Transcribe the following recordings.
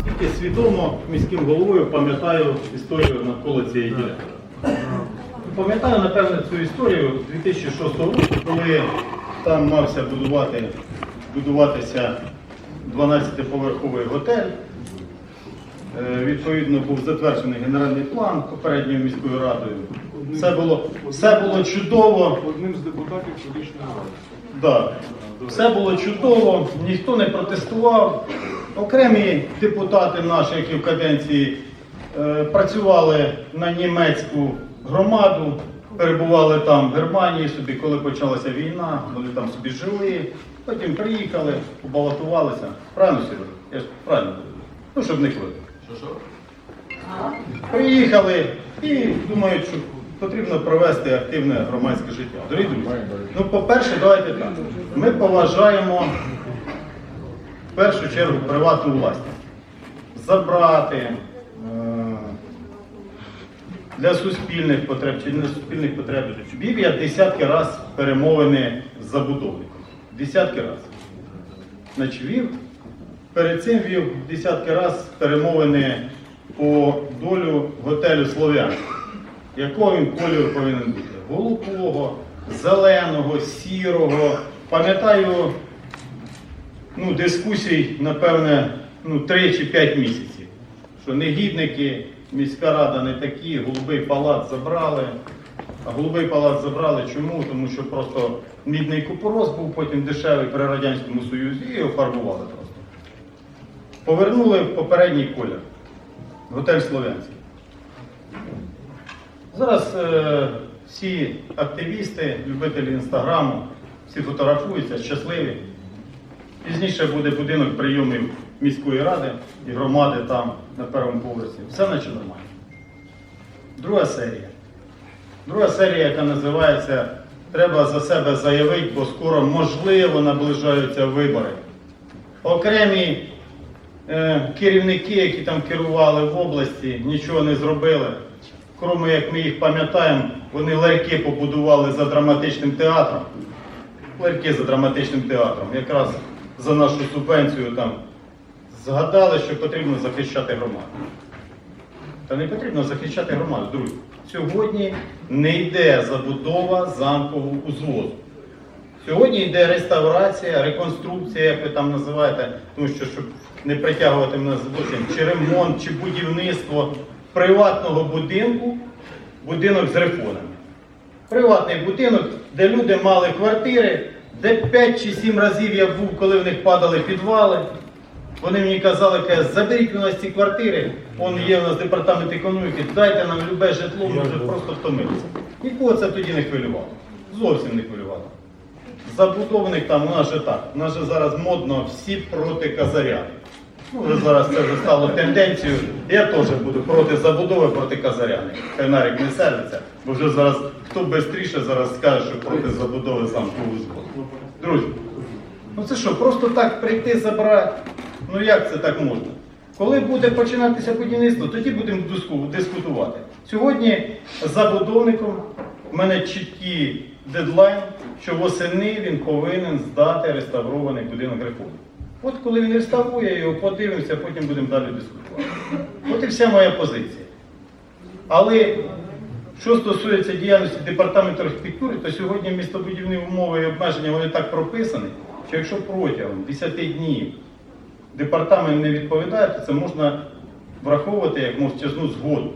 Скільки свідомо міським головою пам'ятаю історію навколо цієї ділянки. Пам'ятаю, напевне, цю історію 2006 року, коли там мався будувати, будуватися 12-поверховий готель. Е, Відповідно, був затверджений генеральний план попередньою міською радою. Все було, все було чудово. Одним з депутатів селищної ради. Да. Все було чудово, ніхто не протестував. Окремі депутати наші, які в каденції е, працювали на німецьку громаду, перебували там в Германії собі, коли почалася війна, вони там собі жили, потім приїхали, побалотувалися. Правильно Сергій? Я ж правильно говорю? Ну, щоб не кликати. Приїхали і думають, що потрібно провести активне громадське життя. Дорогі друзі, ну, по-перше, давайте так. Ми поважаємо в першу чергу приватну власність. Забрати е, для суспільних потреб чи не суспільних потреб. Вів я десятки разів перемовини з забудовником. Десятки разів. Значить, вів, перед цим вів десятки разів перемовини по долю готелю Слов'янськ. Якого він кольору повинен бути? Голубого, зеленого, сірого. Пам'ятаю ну, дискусій, напевне, ну, 3 чи 5 місяців. Що негідники, міська рада не такі, голубий палац забрали. А голубий палац забрали чому? Тому що просто мідний купорос був потім дешевий при Радянському Союзі і його фарбували просто. Повернули в попередній колір. Готель Слов'янський. Зараз е, всі активісти, любителі інстаграму, всі фотографуються, щасливі. Пізніше буде будинок прийомів міської ради і громади там на першому поверсі. Все наче нормально. Друга серія. Друга серія, яка називається Треба за себе заявити, бо скоро можливо наближаються вибори. Окремі е, керівники, які там керували в області, нічого не зробили. Кроме як ми їх пам'ятаємо, вони ларьки побудували за драматичним театром. Ларьки за драматичним театром. Якраз за нашу субвенцію там згадали, що потрібно захищати громаду. Та не потрібно захищати громаду, друзі. Сьогодні не йде забудова замкового узвозу. Сьогодні йде реставрація, реконструкція, як ви там називаєте, тому що щоб не притягувати мене за злочин, чи ремонт, чи будівництво приватного будинку, будинок з реформами. Приватний будинок, де люди мали квартири, де 5 чи 7 разів я був, коли в них падали підвали. Вони мені казали, каже, заберіть у нас ці квартири, он є у нас департамент економіки, дайте нам любе житло, ми вже просто втомилися. Нікого це тоді не хвилювало. Зовсім не хвилювало. Забудовник там, у нас же так, у нас же зараз модно всі проти казаряни. Ну, зараз це вже стало тенденцією. Я теж буду проти забудови, проти казаряни. Хай Нарік не сердиться, бо вже зараз хто швидше зараз скаже, що проти забудови замкового зводу. Друзі, ну це що, просто так прийти забрати? Ну як це так можна? Коли буде починатися будівництво, тоді будемо дискутувати. Сьогодні забудовником в мене чіткий дедлайн, що восени він повинен здати реставрований будинок реформи. От коли він реставрує його, подивимося, потім будемо далі дискутувати. От і вся моя позиція. Але що стосується діяльності департаменту архітектури, то сьогодні містобудівні умови і обмеження вони так прописані, що якщо протягом 10 днів департамент не відповідає, то це можна враховувати як мовчазну згоду.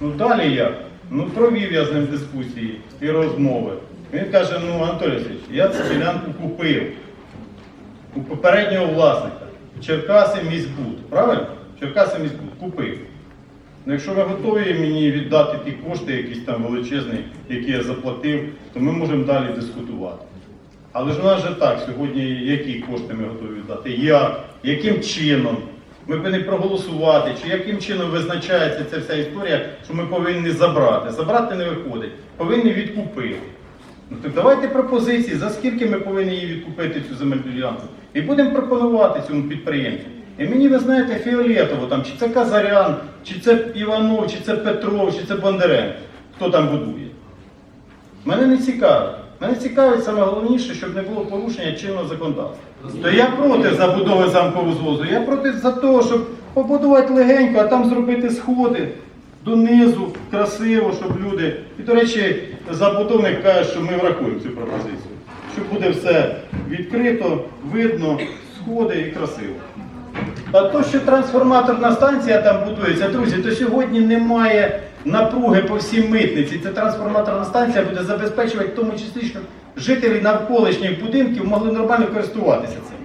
Ну далі як? Ну провів я з ним дискусії і розмови. Він каже, ну Анатолій Васильович, я цю ділянку купив у попереднього власника. Черкаси міськбуд. Правильно? Черкаси міськбуд купив. Ну, якщо ви готові мені віддати ті кошти, якісь там величезні, які я заплатив, то ми можемо далі дискутувати. Але ж у нас же так, сьогодні які кошти ми готові віддати? Як? Яким чином? Ми повинні проголосувати, чи яким чином визначається ця вся історія, що ми повинні забрати. Забрати не виходить, повинні відкупити. Ну так давайте пропозиції, за скільки ми повинні її відкупити цю земельну ділянку. І будемо пропонувати цьому підприємцю. І мені, ви знаєте, фіолетово, там, чи це Казарян, чи це Іванов, чи це Петров, чи це Бондаренко, хто там будує. Мене не цікаво. Мене цікавить саме головніше, щоб не було порушення чинного законодавства. То я проти забудови замкового звозу. Я проти за того, щоб побудувати легенько, а там зробити сходи донизу, красиво, щоб люди. І, до речі, забудовник каже, що ми врахуємо цю пропозицію. Що буде все відкрито, видно, сходи і красиво. А то, що трансформаторна станція там будується, друзі, то сьогодні немає напруги по всій митниці. Ця трансформаторна станція буде забезпечувати в тому числі, щоб жителі навколишніх будинків могли нормально користуватися цим.